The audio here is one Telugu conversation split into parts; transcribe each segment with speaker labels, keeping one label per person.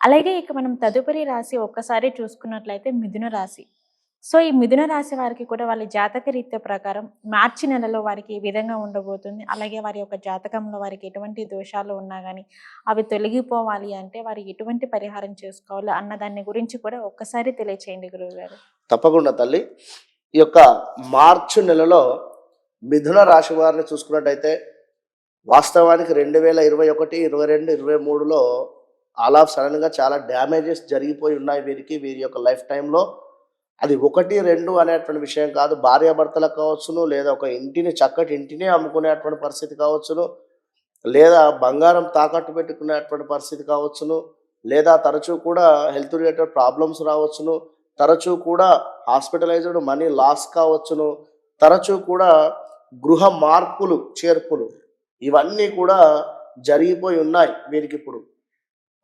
Speaker 1: అలాగే ఇక మనం తదుపరి రాశి ఒక్కసారి చూసుకున్నట్లయితే మిథున రాశి. సో ఈ మిథున రాశి వారికి కూడా వాళ్ళ జాతక రీత్యా ప్రకారం మార్చి నెలలో వారికి ఈ విధంగా ఉండబోతుంది అలాగే వారి యొక్క జాతకంలో వారికి ఎటువంటి దోషాలు ఉన్నా కానీ అవి తొలగిపోవాలి అంటే వారు ఎటువంటి పరిహారం చేసుకోవాలి అన్న దాని గురించి కూడా ఒక్కసారి తెలియచేయండి గురువుగారు
Speaker 2: తప్పకుండా తల్లి. ఈ యొక్క మార్చి నెలలో మిథున రాశి వారిని చూసుకున్నట్టయితే వాస్తవానికి రెండు వేల ఇరవై ఒకటి ఇరవై రెండు ఇరవై మూడులో ఆల్ ఆఫ్ సడన్గా చాలా డ్యామేజెస్ జరిగిపోయి ఉన్నాయి వీరికి వీరి యొక్క లైఫ్ టైంలో అది ఒకటి రెండు అనేటువంటి విషయం కాదు. భార్యాభర్తలకు కావచ్చును లేదా ఒక ఇంటిని చక్కటి ఇంటిని అమ్ముకునేటువంటి పరిస్థితి కావచ్చును లేదా బంగారం తాకట్టు పెట్టుకునేటువంటి పరిస్థితి కావచ్చును లేదా తరచూ కూడా హెల్త్ రిలేటెడ్ ప్రాబ్లమ్స్ రావచ్చును తరచూ కూడా హాస్పిటలైజ్డ్ మనీ లాస్ కావచ్చును తరచూ కూడా గృహ మార్పులు చేర్పులు ఇవన్నీ కూడా జరిగిపోయి ఉన్నాయి వీరికి ఇప్పుడు.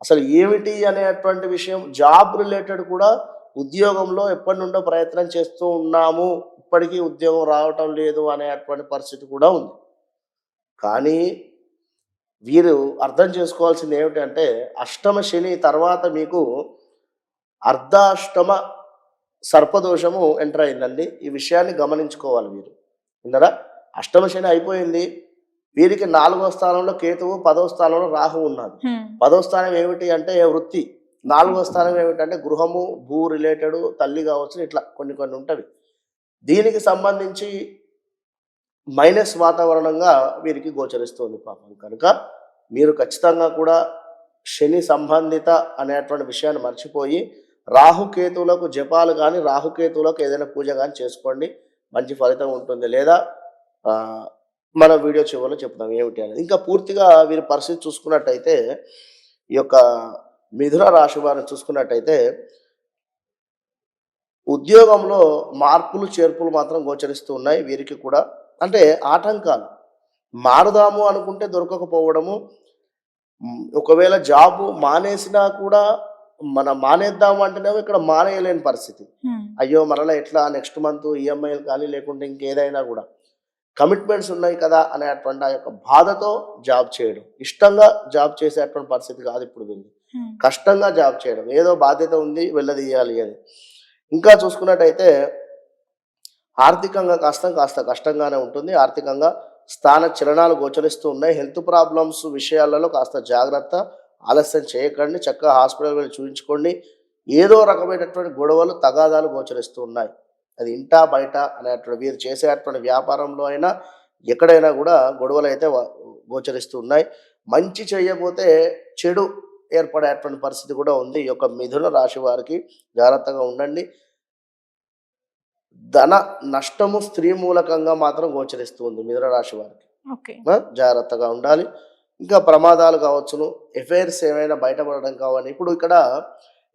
Speaker 2: అసలు ఏమిటి అనేటువంటి విషయం జాబ్ రిలేటెడ్ కూడా ఉద్యోగంలో ఎప్పటి నుండో ప్రయత్నం చేస్తూ ఉన్నాము. ఇప్పటికీ ఉద్యోగం రావటం లేదు అనేటువంటి పరిస్థితి కూడా ఉంది. కానీ వీరు అర్థం చేసుకోవాల్సింది ఏమిటంటే అష్టమ శని తర్వాత మీకు అర్ధాష్టమ సర్పదోషము ఎంటర్ అయిందండి. ఈ విషయాన్ని గమనించుకోవాలి వీరు విన్నారా? అష్టమ శని అయిపోయింది. వీరికి నాలుగో స్థానంలో కేతువు పదో స్థానంలో రాహు ఉన్నది పదో స్థానం ఏమిటి అంటే వృత్తి? నాలుగో స్థానం ఏమిటంటే గృహము భూ రిలేటెడ్ తల్లి కావచ్చు ఇట్లా కొన్ని కొన్ని ఉంటవి. దీనికి సంబంధించి మైనస్ వాతావరణంగా వీరికి గోచరిస్తుంది పాపం. కనుక మీరు ఖచ్చితంగా కూడా శని సంబంధిత అనేటువంటి విషయాన్ని మర్చిపోయి రాహుకేతువులకు జపాలు కానీ రాహుకేతువులకు ఏదైనా పూజ కానీ చేసుకోండి. మంచి ఫలితం ఉంటుంది. లేదా మన వీడియో చివరిలో చెప్తాం ఏమిటి అనేది. ఇంకా పూర్తిగా వీరి పరిస్థితి చూసుకున్నట్టయితే ఈ యొక్క మిథున రాశి వారిని చూసుకున్నట్టయితే ఉద్యోగంలో మార్పులు చేర్పులు మాత్రం గోచరిస్తూ ఉన్నాయి వీరికి కూడా. అంటే ఆటంకాలు. మారుదాము అనుకుంటే దొరకకపోవడము ఒకవేళ జాబు మానేసినా కూడా మన మానేద్దాము అంటేనేమో ఇక్కడ మానేయలేని పరిస్థితి. అయ్యో మరలా ఎట్లా? నెక్స్ట్ మంత్ ఈఎంఐలు కానీ లేకుంటే ఇంకేదైనా కూడా. కమిట్మెంట్స్ ఉన్నాయి కదా అనేటువంటి ఆ యొక్క బాధతో జాబ్ చేయడం. ఇష్టంగా జాబ్ చేసేటువంటి పరిస్థితి కాదు ఇప్పుడు వీళ్ళు. కష్టంగా జాబ్ చేయడం. ఏదో బాధ్యత ఉంది వెళ్ళదీయాలి అని. ఇంకా చూసుకున్నట్టయితే ఆర్థికంగా కాస్త కాస్త కష్టంగానే ఉంటుంది. ఆర్థికంగా స్థాన చలనాలు గోచరిస్తూ ఉన్నాయి. హెల్త్ ప్రాబ్లమ్స్ విషయాలలో కాస్త జాగ్రత్త ఆలస్యం చేయకండి. చక్కగా హాస్పిటల్ వెళ్ళి చూపించుకోండి ఏదో రకమైనటువంటి గొడవలు తగాదాలు గోచరిస్తూ ఉన్నాయి. అది ఇంటా బయట అనేటువంటి వీరు చేసేటువంటి వ్యాపారంలో అయినా ఎక్కడైనా కూడా గొడవలు అయితే గోచరిస్తూ ఉన్నాయి. మంచి చేయకపోతే చెడు ఏర్పడేటువంటి పరిస్థితి కూడా ఉంది. ఈ యొక్క మిథున రాశి వారికి జాగ్రత్తగా ఉండండి. ధన నష్టము స్త్రీ మూలకంగా మాత్రం గోచరిస్తుంది మిథున రాశి వారికి. జాగ్రత్తగా ఉండాలి. ఇంకా ప్రమాదాలు కావచ్చును. ఎఫైర్స్ ఏమైనా బయటపడడం కావాలి ఇప్పుడు ఇక్కడ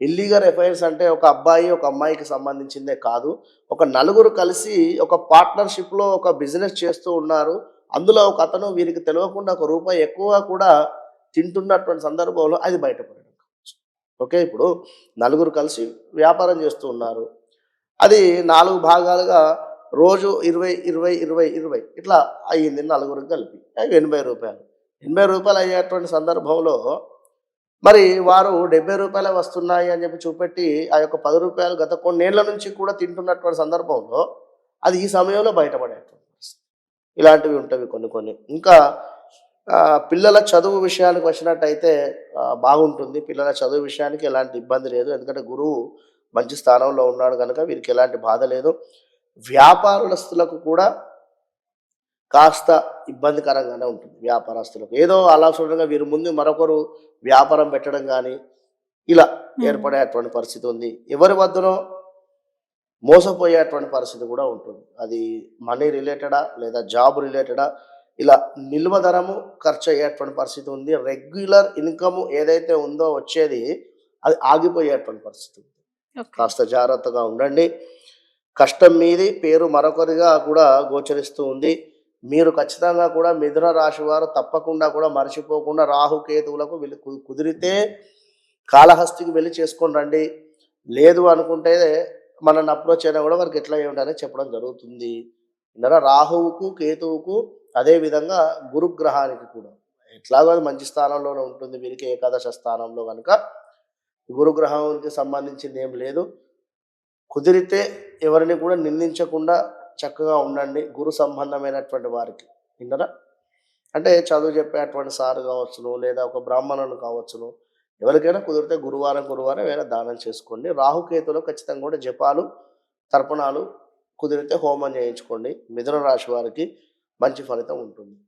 Speaker 2: ఇల్లీగల్ ఎఫైర్స్ అంటే ఒక అబ్బాయి ఒక అమ్మాయికి సంబంధించిందే కాదు. ఒక నలుగురు కలిసి ఒక పార్ట్నర్షిప్లో ఒక బిజినెస్ చేస్తూ ఉన్నారు. అందులో ఒక అతను వీరికి తెలియకుండా ఒక రూపాయి ఎక్కువ కూడా తింటున్నటువంటి సందర్భంలో అది బయటపడడం కావచ్చు. ఓకే ఇప్పుడు నలుగురు కలిసి వ్యాపారం చేస్తూ ఉన్నారు. అది నాలుగు భాగాలుగా రోజు ఇరవై ఇరవై ఇరవై ఇరవై ఇట్లా అయ్యింది నలుగురికి కలిపి. అవి ఎనభై రూపాయలు. ఎనభై రూపాయలు అయ్యేటువంటి సందర్భంలో మరి వారు డెబ్బై రూపాయలు వస్తున్నాయి అని చెప్పి చూపెట్టి ఆ యొక్క పది రూపాయలు గత కొన్నేళ్ళ నుంచి కూడా తింటున్నటువంటి సందర్భంలో అది ఈ సమయంలో బయటపడేటువంటి ఇలాంటివి ఉంటవి కొన్ని కొన్ని. ఇంకా పిల్లల చదువు విషయానికి వచ్చినట్టయితే బాగుంటుంది. పిల్లల చదువు విషయానికి ఎలాంటి ఇబ్బంది లేదు. ఎందుకంటే గురువు మంచి స్థానంలో ఉన్నాడు కనుక వీరికి ఎలాంటి బాధ లేదు. వ్యాపారస్తులకు కూడా కాస్త ఇబ్బందికరంగానే ఉంటుంది వ్యాపారస్తులకు. ఏదో అలా చూడగా వీరి ముందు మరొకరు వ్యాపారం పెట్టడం కానీ ఇలా ఏర్పడేటువంటి పరిస్థితి ఉంది. ఎవరి వద్దనో మోసపోయేటువంటి పరిస్థితి కూడా ఉంటుంది. అది మనీ రిలేటెడా లేదా జాబ్ రిలేటెడా ఇలా నిల్వ ధరము ఖర్చు అయ్యేటువంటి పరిస్థితి ఉంది. రెగ్యులర్ ఇన్కమ్ ఏదైతే ఉందో వచ్చేది అది ఆగిపోయేటువంటి పరిస్థితి ఉంది. కాస్త జాగ్రత్తగా ఉండండి. కష్టం మీది పేరు మరొకరిగా కూడా గోచరిస్తూ ఉంది. మీరు ఖచ్చితంగా కూడా మిథున రాశి వారు తప్పకుండా కూడా మర్చిపోకుండా రాహుకేతువులకు వెళ్ళి కు- కుదిరితే కాళహస్తికి వెళ్ళి చేసుకొని రండి. లేదు అనుకుంటే మనల్ని అప్రోచ్ అయినా కూడా వారికి ఎట్లా ఏమిటనే చెప్పడం జరుగుతుంది. ఇందులో రాహువుకు కేతువుకు అదే విధంగా గురుగ్రహానికి కూడా ఎట్లాగో అది మంచి స్థానంలోనే ఉంటుంది. వీరికి ఏకాదశ స్థానంలో కనుక గురుగ్రహానికి సంబంధించింది ఏం లేదు. కుదిరితే ఎవరిని కూడా నిందించకుండా చక్కగా ఉండండి. గురు సంబంధమైనటువంటి వారికి. విన్నరా? అంటే చదువు చెప్పేటువంటి సారు కావచ్చును లేదా ఒక బ్రాహ్మణులు కావచ్చును. ఎవరికైనా కుదిరితే గురువారం గురువారం ఏమైనా దానం చేసుకోండి. రాహుకేతులో ఖచ్చితంగా కూడా జపాలు తర్పణాలు కుదిరితే హోమం చేయించుకోండి. మిథున రాశి వారికి మంచి ఫలితం ఉంటుంది.